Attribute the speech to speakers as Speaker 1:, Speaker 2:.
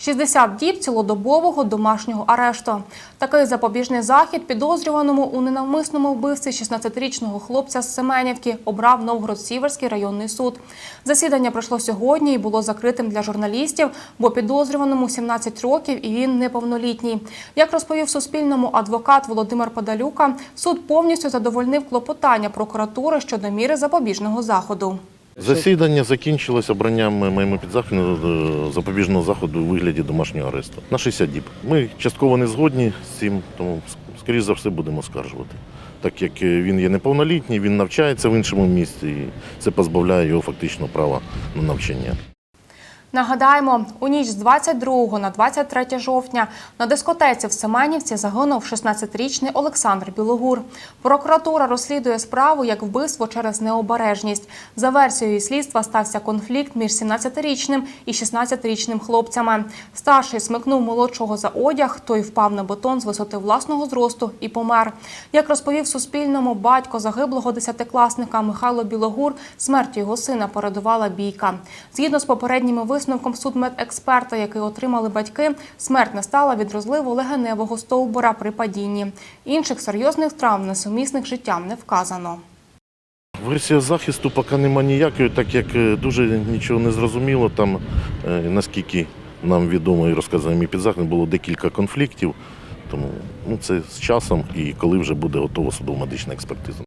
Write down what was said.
Speaker 1: 60 діб цілодобового домашнього арешту. Такий запобіжний захід підозрюваному у ненавмисному вбивстві 16-річного хлопця з Семенівки обрав Новгород-Сіверський районний суд. Засідання пройшло сьогодні і було закритим для журналістів, бо підозрюваному 17 років і він неповнолітній. Як розповів Суспільному адвокат Володимир Подалюка, суд повністю задовольнив клопотання прокуратури щодо міри запобіжного заходу.
Speaker 2: Засідання закінчилось обранням моєму підзахисного е, запобіжного заходу у вигляді домашнього аресту на 60 діб. Ми частково не згодні з цим, тому скоріш за все будемо скаржувати. Так як е, він є неповнолітній, він навчається в іншому місці, і це позбавляє його фактично права на навчання.
Speaker 1: Нагадаємо, у ніч з 22 на 23 жовтня на дискотеці в Семенівці загинув 16-річний Олександр Білогур. Прокуратура розслідує справу як вбивство через необережність. За версією слідства стався конфлікт між 17-річним і 16-річним хлопцями. Старший смикнув молодшого за одяг, той впав на бетон з висоти власного зросту і помер. Як розповів Суспільному, батько загиблого десятикласника Михайло Білогур, смертю його сина передувала бійка. Згідно з попередніми висновком судмедексперта, який отримали батьки, смерть настала від розливу легеневого стовбура при падінні. Інших серйозних травм, несумісних життям, не вказано.
Speaker 2: Версія захисту поки нема ніякої, так як е, дуже нічого не зрозуміло. Там, е, наскільки нам відомо і розказано мій підзахисник, було декілька конфліктів. Тому ну, це з часом і коли вже буде готова судово-медична експертиза.